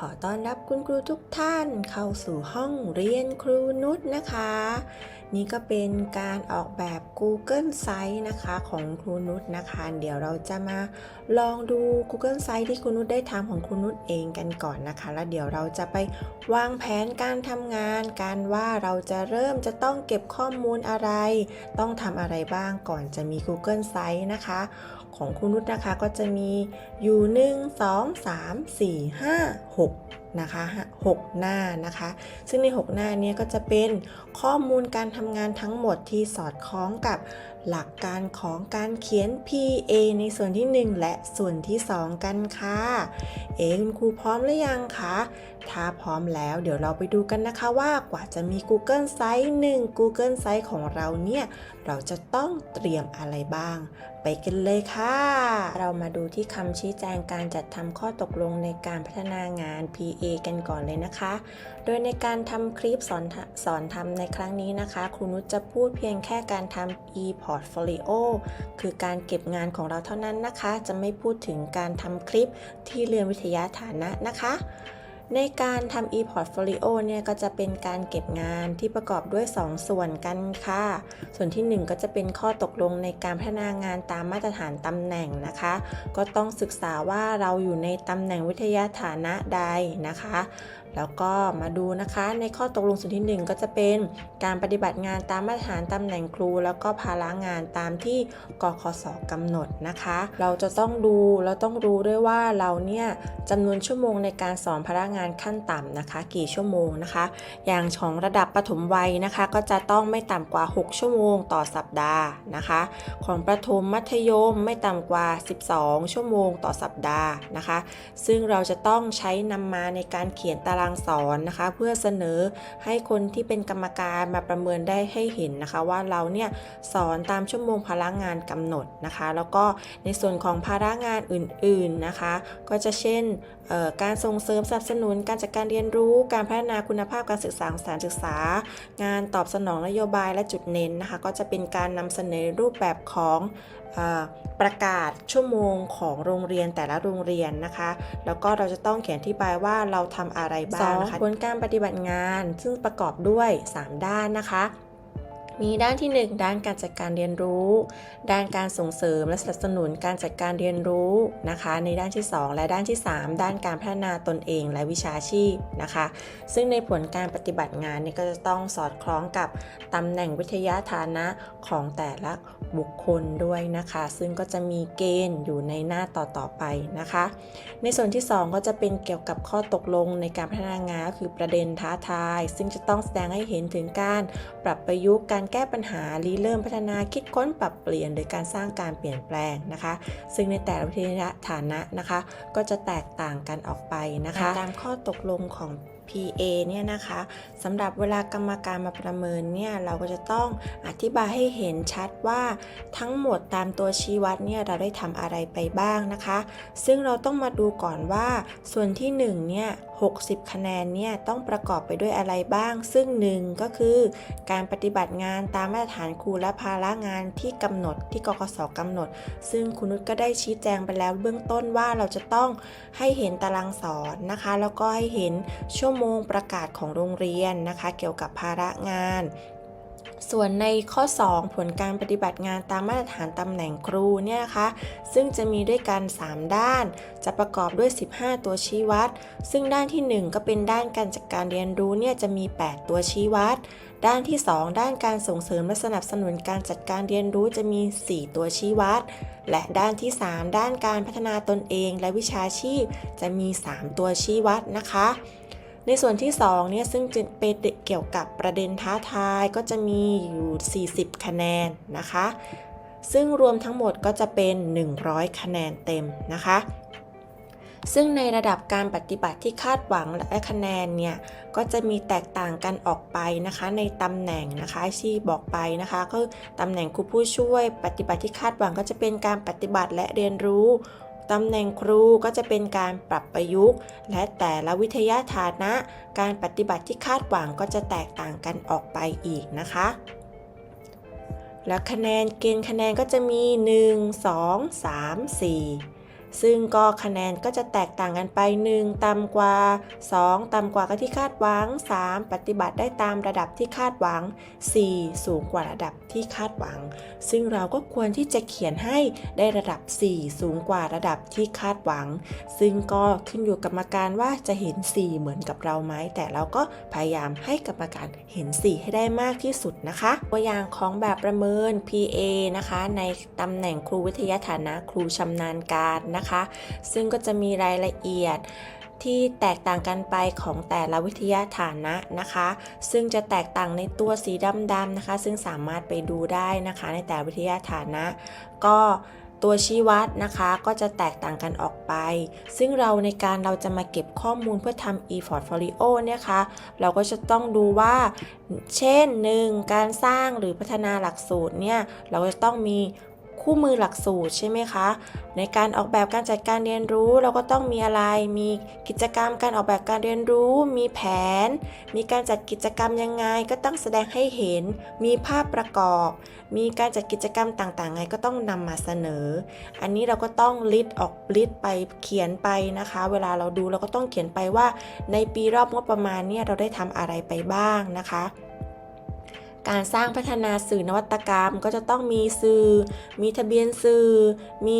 ขอต้อนรับคุณครูทุกท่านเข้าสู่ห้องเรียนครูนุชนะคะ นี่ก็เป็นการออกแบบ Google Site นะคะของครูนุชนะคะ เดี๋ยวเราจะมาลองดู Google Site ที่ครูนุชได้ทำของครูนุชเองกันก่อนนะคะ แล้วเดี๋ยวเราจะไปวางแผนการทำงาน การว่าเราจะเริ่มจะต้องเก็บข้อมูลอะไร ต้องทำอะไรบ้างก่อนจะมี Google Site นะคะ ของคุณนุชนะคะก็จะมีอยู่ 1 2 3 4 5 6 นะคะ 6 หน้านะคะ ซึ่งใน 6 หน้านี้ก็จะเป็นข้อมูลการทำงานทั้งหมดที่สอดคล้องกับ หลักการของการเขียน PA ในส่วนที่ 1 และส่วนที่ 2 กันค่ะ เอะคุณครูพร้อมหรือยังคะ ถ้าพร้อมแล้วเดี๋ยวเราไปดูกันนะคะว่ากว่าจะมี Google Site 1 Google Site ของเราเนี่ย เราจะต้องเตรียมอะไรบ้าง ไปกันเลยค่ะ เรามาดูที่คำชี้แจงการจัดทำข้อตกลงในการพัฒนางาน PA กันก่อนเลยนะคะ โดยในการทำคลิปสอนสอนทำในครั้งนี้นะคะ ครูนุชจะพูดเพียงแค่การทำ E-Port e-portfolio คือการเก็บงานของเราเท่านั้นนะคะ จะไม่พูดถึงการทำคลิปที่เรียนวิทยาฐานะนะคะในการทำ e-portfolio เนี่ยก็จะเป็นการเก็บงานที่ประกอบด้วย 2 ส่วนกันค่ะ ส่วนที่ 1 ก็จะเป็นข้อตกลงในการพัฒนางานตามมาตรฐานตำแหน่งนะคะ ก็ต้องศึกษาว่าเราอยู่ในตำแหน่งวิทยาฐานะใดนะคะ แล้วก็มาดูนะคะในข้อตกลงส่วนที่ 1 ก็จะเป็นการปฏิบัติงานตามมาตรฐานตำแหน่งครู แล้วก็ภาระงานตามที่กคสกำหนดนะคะ เราจะต้องดูเราต้องรู้ด้วยว่าเราเนี่ยจำนวนชั่วโมงในการสอนพนักงานขั้นต่ำนะคะ กี่ชั่วโมงนะคะ อย่างของระดับปฐมวัยนะคะ ก็จะต้องไม่ต่ำกว่า 6 ชั่วโมงต่อสัปดาห์นะคะ ของประถมมัธยมไม่ต่ำกว่า 12 ชั่วโมงต่อสัปดาห์นะคะ ซึ่งเราจะต้องใช้นำมาในการเขียนตารางางสอนนะคะ เพื่อเสนอให้คนที่เป็นกรรมการมาประเมินได้ให้เห็นนะคะ ว่าเราเนี่ยสอนตามชั่วโมงพลังงานกำหนดนะคะ แล้วก็ในส่วนของภาระงานอื่นๆนะคะ ก็จะเช่นการส่งเสริมสนับสนุนการจัดการเรียนรู้ การพัฒนาคุณภาพการศึกษาของสถานศึกษา งานตอบสนองนโยบายและจุดเน้นนะคะ ก็จะเป็นการนำเสนอรูปแบบของ ประกาศชั่วโมงของโรงเรียนแต่ละโรงเรียนนะคะ แล้วก็เราจะต้องเขียนที่บายว่าเราทำอะไรบ้างนะคะผลการปฏิบัติงานซึ่งประกอบด้วย 3 ด้านนะคะ มีด้านที่ 1 ด้านการจัดการเรียนรู้ ด้านการส่งเสริมและสนับสนุนการจัดการเรียนรู้นะคะ ในด้านที่ 2 และด้านที่ 3 ด้านการพัฒนาตนเองและวิชาชีพนะคะ ซึ่งในผลการปฏิบัติงานเนี่ยก็จะต้องสอดคล้องกับตำแหน่งวิทยาฐานะของแต่ละบุคคลด้วยนะคะ ซึ่งก็จะมีเกณฑ์อยู่ในหน้าต่อๆไปนะคะ ในส่วนที่ 2 ก็จะเป็นเกี่ยวกับข้อตกลงในการพัฒนางานก็คือประเด็นท้าทาย ซึ่งจะต้องแสดงให้เห็นถึงการปรับประยุกต์การแก้ปัญหารีเริ่มพัฒนาคิดค้นปรับเปลี่ยนโดยการสร้างการเปลี่ยนแปลงนะคะ ซึ่งในแต่ละวิทยาฐานะนะคะ ก็จะแตกต่างกันออกไปนะคะตามข้อตกลงของ PA เนี่ยนะคะสำหรับเวลากรรมการมาประเมินเนี่ยเราก็จะต้องอธิบายให้เห็นชัดว่าทั้งหมดตามตัวชี้วัดเนี่ยเราได้ทำอะไรไปบ้างนะคะ ซึ่งเราต้องมาดูก่อนว่าส่วนที่1เนี่ย 60 คะแนนเนี่ยต้องประกอบไปด้วยอะไรบ้าง ซึ่ง 1 ก็คือ การปฏิบัติงานตามมาตรฐานครูและภาระงานที่กำหนดที่กกศกำหนด ซึ่งคุณนุชก็ได้ชี้แจงไปแล้วเบื้องต้นว่าเราจะต้องให้เห็นตารางสอนนะคะ แล้วก็ให้เห็นชั่วโมงประกาศของโรงเรียนนะคะ เกี่ยวกับภาระงาน ส่วนในข้อ 2 ผลการปฏิบัติงานตามมาตรฐานตำแหน่งครูเนี่ยนะคะซึ่งจะมีด้วยกัน 3 ด้าน จะประกอบด้วย 15 ตัวชี้วัด ซึ่งด้านที่ 1 ก็เป็นด้านการจัดการเรียนรู้เนี่ยจะมี 8 ตัวชี้วัด ด้านที่ 2 ด้านการส่งเสริมและสนับสนุนการจัดการเรียนรู้จะมี 4 ตัวชี้วัด และด้านที่ 3 ด้านการพัฒนาตนเองและวิชาชีพจะมี 3 ตัวชี้วัดนะคะ ในส่วนที่2เนี่ยซึ่งจะเป็นเกี่ยวกับประเด็นท้าทายก็จะมีอยู่ 40 คะแนนนะคะ ซึ่งรวมทั้งหมดก็จะเป็น 100 คะแนนเต็มนะคะ ซึ่งในระดับการปฏิบัติที่คาดหวังและคะแนนเนี่ยก็จะมีแตกต่างกันออกไปนะคะในตำแหน่งนะคะที่บอกไปนะคะก็ตำแหน่งครูผู้ช่วย ปฏิบัติที่คาดหวังก็จะเป็นการปฏิบัติและเรียนรู้ ตำแหน่งครูก็จะเป็นการปรับประยุกต์ และแต่ละวิทยาฐานะ การปฏิบัติที่คาดหวังก็จะแตกต่างกันออกไปอีกนะคะ และคะแนนเกณฑ์คะแนนก็จะมี 1 2 3 4 ซึ่งก็คะแนนก็จะแตกต่างกันไป 1 ต่ำกว่า 2 ต่ำกว่าก็ที่คาดหวัง 3 ปฏิบัติได้ตามระดับที่คาดหวัง 4 สูงกว่าระดับที่คาดหวัง ซึ่งเราก็ควรที่จะเขียนให้ได้ระดับ 4 สูงกว่าระดับที่คาดหวัง ซึ่งก็ขึ้นอยู่กับกรรมการว่าจะเห็น 4 เหมือนกับเราไหม แต่เราก็พยายามให้กรรมการเห็น 4 ให้ได้มากที่สุดนะคะ ตัวอย่างของแบบประเมิน PA นะคะ ในตำแหน่งครูวิทยาฐานะครูชำนาญการนะคะซึ่งก็จะมีรายละเอียดที่แตกต่างกันไปของแต่ละวิทยาฐานะนะคะ ซึ่งจะแตกต่างในตัวสีดำๆนะคะ ซึ่งสามารถไปดูได้นะคะในแต่ละวิทยาฐานะ ก็ตัวชี้วัดนะคะก็จะแตกต่างกันออกไป ซึ่งเราในการเราจะมาเก็บข้อมูลเพื่อทำ e-portfolio เนี่ยคะเราก็จะต้องดูว่า เช่น 1. การสร้างหรือพัฒนาหลักสูตรเนี่ย เราจะต้องมี คู่มือหลักสูตรใช่ไหมคะ ในการออกแบบการจัดการเรียนรู้เราก็ต้องมีอะไร มีกิจกรรมการออกแบบการเรียนรู้ มีแผน มีการจัดกิจกรรมยังไง ก็ต้องแสดงให้เห็น มีภาพประกอบ มีการจัดกิจกรรมต่างๆ ไงก็ต้องนำมาเสนอ อันนี้เราก็ต้องลิสต์ออกลิสต์ไปเขียนไปนะคะ เวลาเราดูเราก็ต้องเขียนไปว่า ในปีรอบงบประมาณเนี่ยเราได้ทำอะไรไปบ้างนะคะ การสร้างพัฒนาสื่อนวัตกรรมก็จะต้องมีสื่อ มีทะเบียนสื่อ มี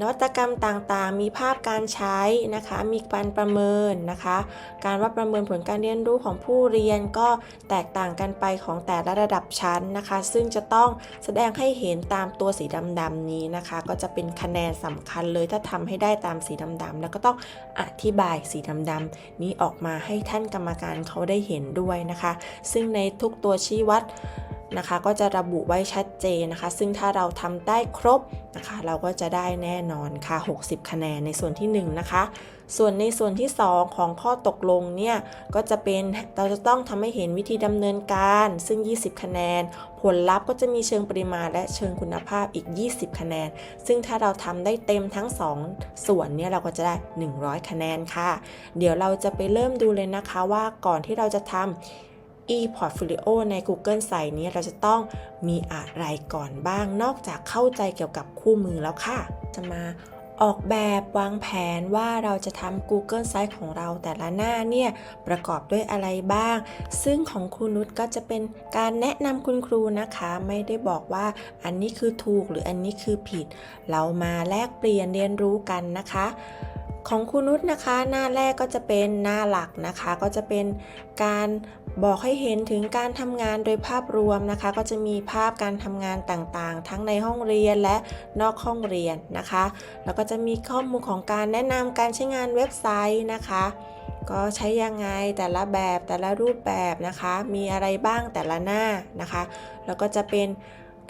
นวัตกรรมต่างๆ มีภาพการใช้นะคะ มีการประเมินนะคะ การว่าประเมินผลการเรียนรู้ของผู้เรียนก็แตกต่างกันไปของแต่ละระดับชั้นนะคะ ซึ่งจะต้องแสดงให้เห็นตามตัวสีดำๆนี้นะคะ ก็จะเป็นคะแนนสำคัญเลยถ้าทำให้ได้ตามสีดำๆแล้วก็ต้องอธิบายสีดำๆนี้ออกมาให้ท่านกรรมการเขาได้เห็นด้วยนะคะ ซึ่งในทุกตัวชี้วัด นะคะ ก็จะระบุไว้ชัดเจนนะคะ ซึ่งถ้าเราทำได้ครบนะคะ เราก็จะได้แน่นอนค่ะ 60 คะแนนในส่วนที่ 1 นะคะ ส่วนในส่วนที่ 2 ของข้อตกลงเนี่ย ก็จะเป็นเราจะต้องทำให้เห็นวิธีดำเนินการ ซึ่ง 20 คะแนน ผลลัพธ์ก็จะมีเชิงปริมาณและเชิงคุณภาพอีก 20 คะแนน ซึ่งถ้าเราทำได้เต็มทั้ง 2 ส่วนเนี่ยเราก็จะได้ 100 คะแนนค่ะ เดี๋ยวเราจะไปเริ่มดูเลยนะคะว่าก่อนที่เราจะทำ e-portfolio ใน Google Site นี้เราจะต้องมีอะไรก่อนบ้าง นอกจากเข้าใจเกี่ยวกับคู่มือแล้วค่ะ จะมาออกแบบวางแผนว่าเราจะทำ Google Site ของเราแต่ละหน้าเนี่ย ประกอบด้วยอะไรบ้าง ซึ่งของครูนุชก็จะเป็นการแนะนำคุณครูนะคะ ไม่ได้บอกว่าอันนี้คือถูกหรืออันนี้คือผิด เรามาแลกเปลี่ยนเรียนรู้กันนะคะ ของครูนุชนะคะ หน้าแรกก็จะเป็นหน้าหลักนะคะ ก็จะเป็นการบอกให้เห็นถึงการทำงานโดยภาพรวมนะคะ ก็จะมีภาพการทำงานต่างๆ ทั้งในห้องเรียนและนอกห้องเรียนนะคะ แล้วก็จะมีข้อมูลของการแนะนำการใช้งานเว็บไซต์นะคะ ก็ใช้ยังไงแต่ละแบบแต่ละรูปแบบนะคะ มีอะไรบ้างแต่ละหน้านะคะ แล้วก็จะเป็น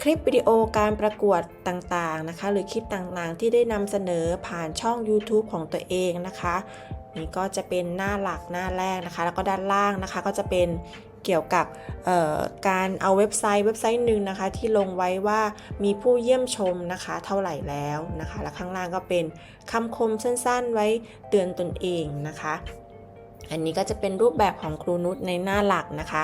คลิปวิดีโอการประกวดต่างๆนะคะ หรือคลิปต่างๆ ที่ได้นำเสนอผ่านช่อง YouTube ของตัวเองนะคะ นี่ก็จะเป็นหน้าหลักหน้าแรกนะคะ แล้วก็ด้านล่างนะคะ ก็จะเป็นเกี่ยวกับการเอาเว็บไซต์เว็บไซต์หนึ่งนะคะ ที่ลงไว้ว่ามีผู้เยี่ยมชมนะคะ เท่าไหร่แล้วนะคะ แล้วข้างล่างก็เป็นคำคมสั้นๆ ไว้เตือนตนเองนะคะ อันนี้ก็จะเป็นรูปแบบของครูนุชในหน้าหลักนะคะ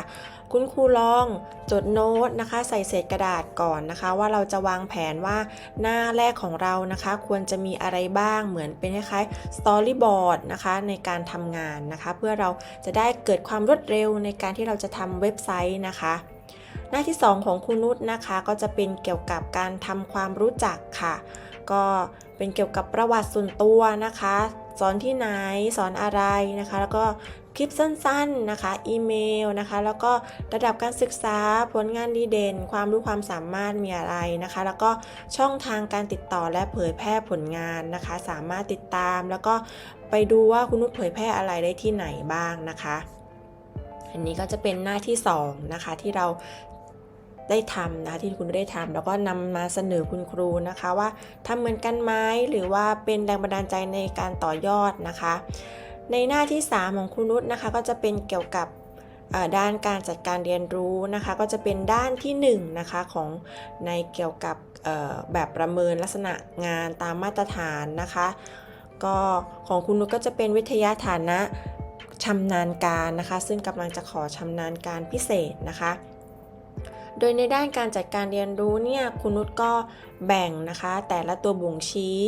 คุณครูลองจดโน้ตนะคะ ใส่เศษกระดาษก่อนนะคะ ว่าเราจะวางแผนว่าหน้าแรกของเรานะคะ ควรจะมีอะไรบ้างเหมือนเป็นคล้ายๆสตอรี่บอร์ดนะคะในการทำงานนะคะ เพื่อเราจะได้เกิดความรวดเร็วในการที่เราจะทำเว็บไซต์นะคะหน้าที่ 2 ของครูนุชนะคะก็จะเป็นเกี่ยวกับการทำความรู้จักค่ะ ก็เป็นเกี่ยวกับประวัติส่วนตัวนะคะ สอนที่ไหนสอนอะไรนะคะ แล้วก็คลิปสั้นๆนะคะอีเมลนะคะ แล้วก็ระดับการศึกษาผลงานดีเด่น ความรู้ความสามารถมีอะไรนะคะ แล้วก็ช่องทางการติดต่อและเผยแพร่ผลงานนะคะ สามารถติดตามแล้วก็ไปดูว่าคุณนุชเผยแพร่อะไรได้ที่ไหนบ้างนะคะ อันนี้ก็จะเป็นหน้าที่2นะคะที่เรา ได้ทำนะที่คุณได้ทำแล้วก็นำมาเสนอคุณครูนะคะว่าทำเหมือนกันไหมหรือว่าเป็นแรงบันดาลใจในการต่อยอดนะคะ ในหน้าที่ 3 ของครูนุชนะคะก็จะเป็นเกี่ยวกับด้านการจัดการเรียนรู้นะคะ ก็จะเป็นด้านที่1นะคะของในเกี่ยวกับแบบประเมินลักษณะงานตามมาตรฐานนะคะก็ของคุณนุชก็จะเป็นวิทยาฐานะชำนาญการนะคะ ซึ่งกำลังจะขอชำนาญการพิเศษนะคะ โดยในด้านการจัดการเรียนรู้เนี่ยคุณนุชก็แบ่งนะคะ แต่ละตัวบ่งชี้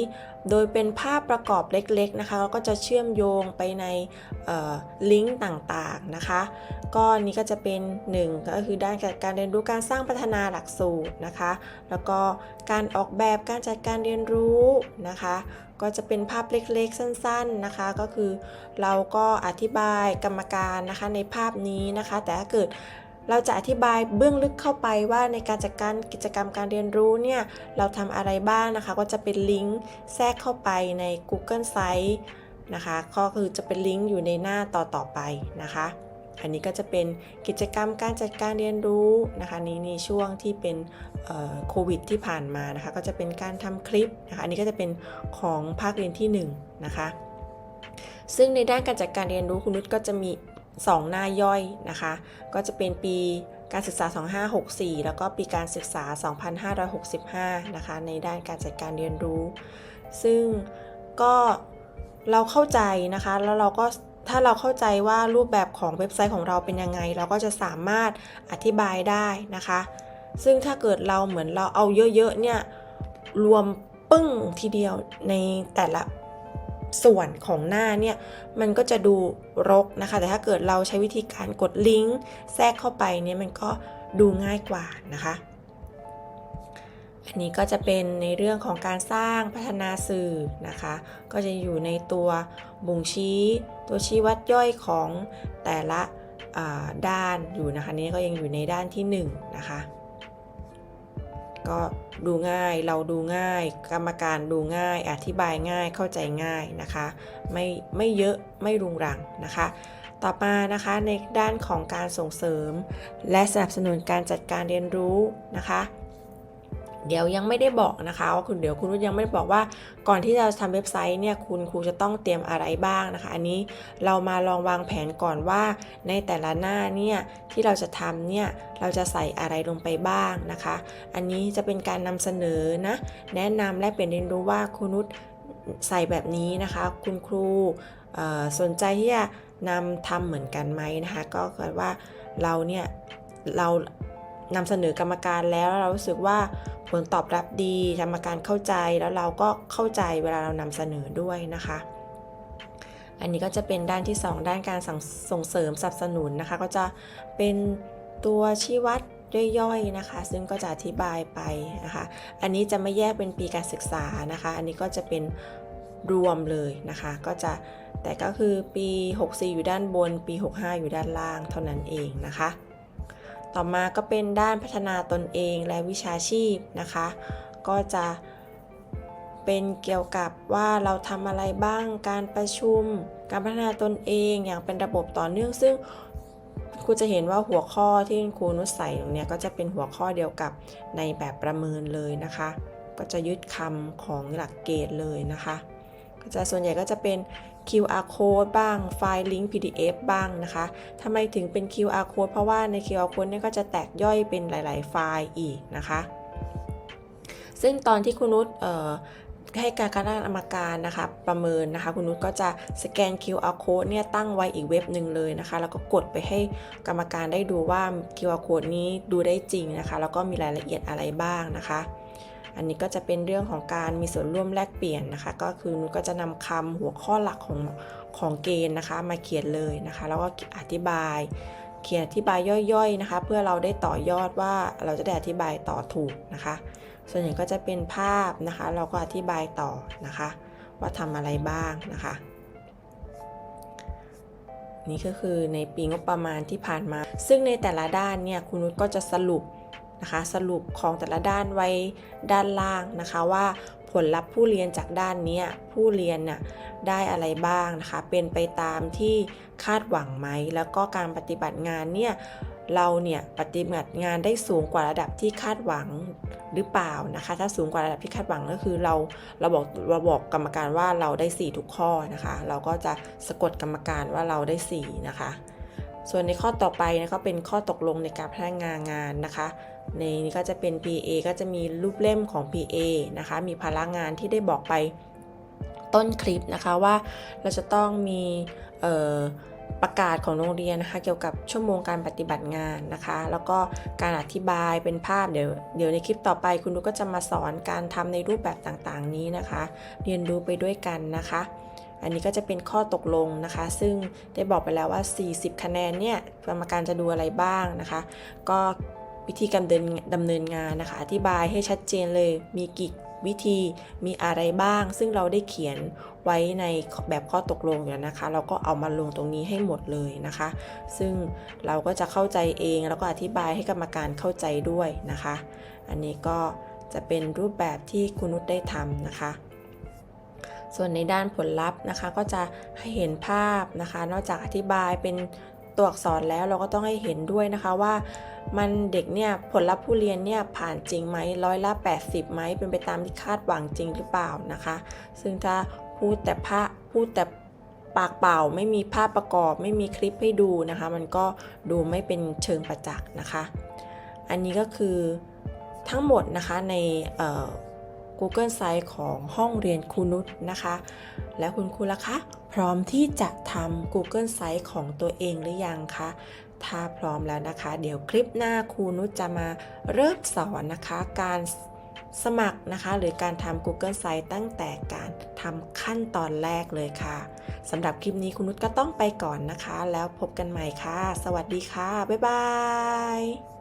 โดยเป็นภาพประกอบเล็กๆนะคะแล้วก็จะเชื่อมโยงไปในลิงก์ต่างๆนะคะ ก็นี้ก็จะเป็น 1 ก็คือด้านการเรียนรู้การสร้างพัฒนาหลักสูตรนะคะ แล้วก็การออกแบบการจัดการเรียนรู้นะคะ ก็จะเป็นภาพเล็กๆ สั้นๆนะคะ ก็คือเราก็อธิบายกรรมการนะคะในภาพนี้นะคะ แต่ถ้าเกิด เราจะอธิบายเบื้องลึกเข้าไปว่าในการจัดการกิจกรรมการเรียนรู้เนี่ยเราทำอะไรบ้างนะคะ ก็จะเป็นลิงก์แทรกเข้าไปใน Google Site นะคะ ก็คือจะเป็นลิงก์อยู่ในหน้าต่อๆไปนะคะ อันนี้ก็จะเป็นกิจกรรมการจัดการเรียนรู้นะคะนี่นี่ช่วงที่เป็นโควิดที่ผ่านมานะคะ ก็จะเป็นการทำคลิปนะคะ อันนี้ก็จะเป็นของภาคเรียนที่1นะคะซึ่งในด้านการจัดการเรียนรู้คุณนุชก็จะมี 2 หน้าย่อยนะคะ ก็จะเป็นปีการศึกษา 2564 แล้วก็ปีการศึกษา 2565 นะคะ ในด้านการจัดการเรียนรู้ ซึ่งก็เราเข้าใจนะคะ แล้วเราก็ถ้าเราเข้าใจว่ารูปแบบของเว็บไซต์ของเราเป็นยังไง เราก็จะสามารถอธิบายได้นะคะ ซึ่งถ้าเกิดเราเหมือนเราเอาเยอะๆเนี่ย รวมปึ้งทีเดียวในแต่ละ ส่วนของหน้าเนี่ยมันก็จะดูรกนะคะ แต่ถ้าเกิดเราใช้วิธีการกดลิงก์แทรกเข้าไปเนี่ยมันก็ดูง่ายกว่านะคะ อันนี้ก็จะเป็นในเรื่องของการสร้างพัฒนาสื่อนะคะ ก็จะอยู่ในตัวบ่งชี้ ตัวชี้วัดย่อยของแต่ละด้านอยู่นะคะ นี้ก็ยังอยู่ในด้านที่1นะคะ ก็ดูง่าย เราดูง่าย กรรมการดูง่าย อธิบายง่ายเข้าใจง่ายนะคะ ไม่ไม่เยอะไม่รุงรังนะคะ ต่อมานะคะในด้านของการส่งเสริม และสนับสนุนการจัดการเรียนรู้นะคะ เดี๋ยวยังไม่ได้บอกนะคะว่าคุณเดี๋ยวคุณรุ่ยังไม่ได้บอกว่า ก่อนที่จะทำเว็บไซต์เนี่ยคุณครูจะต้องเตรียมอะไรบ้างนะคะ อันนี้เรามาลองวางแผนก่อนว่า ในแต่ละหน้าเนี่ยที่เราจะทำเนี่ยเราจะใส่อะไรลงไปบ้างนะคะ อันนี้จะเป็นการนำเสนอนะแนะนำและเปลี่ยนเรียนรู้ว่าคุณนุชใส่แบบนี้นะคะ คุณครูสนใจที่จะนำทำเหมือนกันไหมนะคะ ก็เกิดว่าเราเนี่ยเรา นำเสนอกรรมการแล้วเรารู้สึกว่าผลตอบรับดี กรรมการเข้าใจแล้วเราก็เข้าใจเวลาเรานำเสนอด้วยนะคะ อันนี้ก็จะเป็นด้านที่ 2 ด้านการส่งเสริมสนับสนุนนะคะ ก็จะเป็นตัวชี้วัดย่อยๆนะคะ ซึ่งก็จะอธิบายไปนะคะ อันนี้จะไม่แยกเป็นปีการศึกษานะคะ อันนี้ก็จะเป็นรวมเลยนะคะ ก็จะแต่ก็คือปี 64 อยู่ด้านบน ปี 65 อยู่ด้านล่างเท่านั้นเองนะคะ ต่อมาก็เป็นด้านพัฒนาตนเองและวิชาชีพนะคะ ก็จะเป็นเกี่ยวกับว่าเราทำอะไรบ้าง การประชุม การพัฒนาตนเองอย่างเป็นระบบต่อเนื่อง ซึ่งครูจะเห็นว่าหัวข้อที่ครูนุชใส่ตรงนี้ก็จะเป็นหัวข้อเดียวกับในแบบประเมินเลยนะคะ ก็จะยึดคำของหลักเกณฑ์เลยนะคะ ก็จะส่วนใหญ่ก็จะเป็น QR code บ้างไฟล์ลิงก์ PDF บ้างนะคะทำไมถึงเป็น QR code เพราะว่าใน QR code เนี่ยก็จะแตกย่อยเป็นหลาย ๆ ไฟล์อีกนะคะ ซึ่งตอนที่คุณนุชให้การคณะกรรมการนะคะประเมินนะคะคุณนุชก็จะสแกน QR code เนี่ยตั้งไว้อีกเว็บหนึ่งเลยนะคะ แล้วก็กดไปให้กรรมการได้ดูว่า QR code นี้ดูได้จริงนะคะ แล้วก็มีรายละเอียดอะไรบ้างนะคะ อันนี้ก็จะเป็นเรื่องของการมีส่วนร่วมแลกเปลี่ยนนะคะ ก็คือนุก็จะนำคำหัวข้อหลักของของเกณฑ์นะคะ มาเขียนเลยนะคะ แล้วก็อธิบาย เขียนอธิบายย่อยๆนะคะ เพื่อเราได้ต่อยอดว่าเราจะได้อธิบายต่อถูกนะคะ ส่วนใหญ่ก็จะเป็นภาพนะคะ เราก็อธิบายต่อนะคะ ว่าทำอะไรบ้างนะคะนี่ก็คือในปีงบประมาณที่ผ่านมา ซึ่งในแต่ละด้านเนี่ยคุณนุชก็จะสรุป นะคะสรุปของแต่ละด้านไว้ด้านล่างนะคะว่าผลลัพธ์ผู้เรียนจากด้านนี้ผู้เรียนน่ะได้อะไรบ้างนะคะ เป็นไปตามที่คาดหวังไหม แล้วก็การปฏิบัติงานเนี่ยเราเนี่ยปฏิบัติงานได้สูงกว่าระดับที่คาดหวังหรือเปล่านะคะ ถ้าสูงกว่าระดับที่คาดหวังก็คือเราเราบอกเราบอกกรรมการว่าเราได้ 4 ทุกข้อนะคะ เราก็จะสะกดกรรมการว่าเราได้ 4 นะคะ ส่วนในข้อต่อไปนะก็เป็นข้อตกลงในการพัฒนางานนะคะ ในนี้ก็จะเป็น PA ก็จะมีรูปเล่มของ PA นะคะ มีพลังงานที่ได้บอกไปต้นคลิปนะคะว่าเราจะต้องมีประกาศของโรงเรียนนะคะเกี่ยวกับชั่วโมงการปฏิบัติงานนะคะ แล้วก็การอธิบายเป็นภาพเดี๋ยวเดี๋ยวในคลิปต่อไปคุณนุก็จะมาสอนการทำในรูปแบบต่างๆนี้นะคะ เรียนรู้ไปด้วยกันนะคะ อันนี้ก็จะเป็นข้อตกลงนะคะ ซึ่งได้บอกไปแล้วว่า 40 คะแนนเนี่ยกรรมการจะดูอะไรบ้างนะคะ ก็วิธีการเดินดำเนินงานนะคะ อธิบายให้ชัดเจนเลย มีกี่วิธีมีอะไรบ้าง ซึ่งเราได้เขียนไว้ในแบบข้อตกลงอยู่นะคะ เราก็เอามาลงตรงนี้ให้หมดเลยนะคะ ซึ่งเราก็จะเข้าใจเอง แล้วก็อธิบายให้กรรมการเข้าใจด้วยนะคะ อันนี้ก็จะเป็นรูปแบบที่คุณนุชได้ทำนะคะ ส่วนในด้านผลลัพธ์นะคะ ก็จะให้เห็นภาพนะคะ นอกจากอธิบายเป็นตัวอักษรแล้วเราก็ต้องให้เห็นด้วยนะคะว่ามันเด็กเนี่ยผลลัพธ์ผู้เรียนเนี่ยผ่านจริงไหมร้อยละ 80ไหมเป็นไปตามที่คาดหวังจริงหรือเปล่านะคะ ซึ่งถ้าพูดแต่ภาพพูดแต่ปากเปล่าไม่มีภาพประกอบ ไม่มีคลิปให้ดูนะคะ มันก็ดูไม่เป็นเชิงประจักษ์นะคะ อันนี้ก็คือทั้งหมดนะคะใน Google Site ของห้องเรียนครูนุชนะคะ แล้วคุณครูล่ะคะ พร้อมที่จะทำ Google Site ของตัวเองหรือยังคะ ถ้าพร้อมแล้วนะคะ เดี๋ยวคลิปหน้าครูนุชจะมาเริ่มสอนนะคะ การสมัครนะคะ หรือการทำ Google Site ตั้งแต่การทำขั้นตอนแรกเลยค่ะสำหรับคลิปนี้คุณนุชก็ต้องไปก่อนนะคะ แล้วพบกันใหม่ค่ะ สวัสดีค่ะ บ๊ายบาย